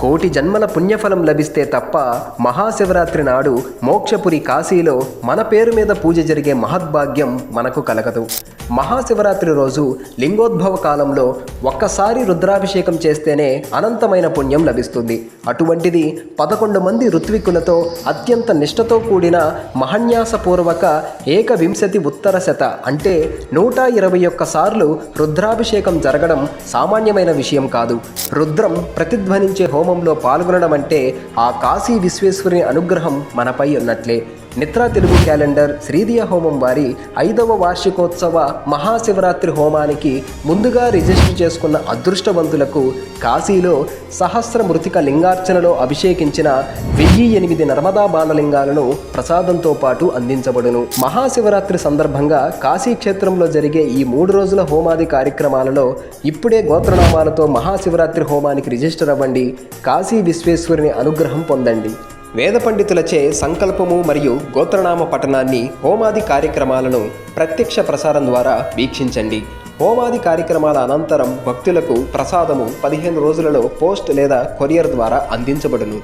కోటి జన్మల పుణ్యఫలం లభిస్తే తప్ప మహాశివరాత్రి నాడు మోక్షపురి కాశీలో మన పేరు మీద పూజ జరిగే మహద్భాగ్యం మనకు కలగదు. మహాశివరాత్రి రోజు లింగోద్భవ కాలంలో ఒక్కసారి రుద్రాభిషేకం చేస్తేనే అనంతమైన పుణ్యం లభిస్తుంది. అటువంటిది పదకొండు మంది ఋత్వికులతో అత్యంత నిష్ఠతో కూడిన మహన్యాసపూర్వక ఏకవింశతి ఉత్తర శత అంటే నూట ఇరవై ఒక్క సార్లు రుద్రాభిషేకం జరగడం సామాన్యమైన విషయం కాదు. రుద్రం ప్రతిధ్వనించే హోమంలో పాల్గొనడం అంటే ఆ కాశీ విశ్వేశ్వరుని అనుగ్రహం మనపై ఉన్నట్లే. నిత్రా తెలుగు క్యాలెండర్ శ్రీదియ హోమం వారి ఐదవ వార్షికోత్సవ మహాశివరాత్రి హోమానికి ముందుగా రిజిస్టర్ చేసుకున్న అదృష్టవంతులకు కాశీలో సహస్ర మృతిక లింగార్చనలో అభిషేకించిన వెయ్యి ఎనిమిది నర్మదా బాణలింగాలను ప్రసాదంతో పాటు అందించబడును. మహాశివరాత్రి సందర్భంగా కాశీ క్షేత్రంలో జరిగే ఈ మూడు రోజుల హోమాది కార్యక్రమాలలో ఇప్పుడే గోత్రనామాలతో మహాశివరాత్రి హోమానికి రిజిస్టర్ అవ్వండి. కాశీ విశ్వేశ్వరుని అనుగ్రహం పొందండి. వేద పండితులచే సంకల్పము మరియు గోత్రనామ పఠనాన్ని హోమాది కార్యక్రమాలను ప్రత్యక్ష ప్రసారం ద్వారా వీక్షించండి. హోమాది కార్యక్రమాల అనంతరం భక్తులకు ప్రసాదము పదిహేను రోజులలో పోస్ట్ లేదా కొరియర్ ద్వారా అందించబడును.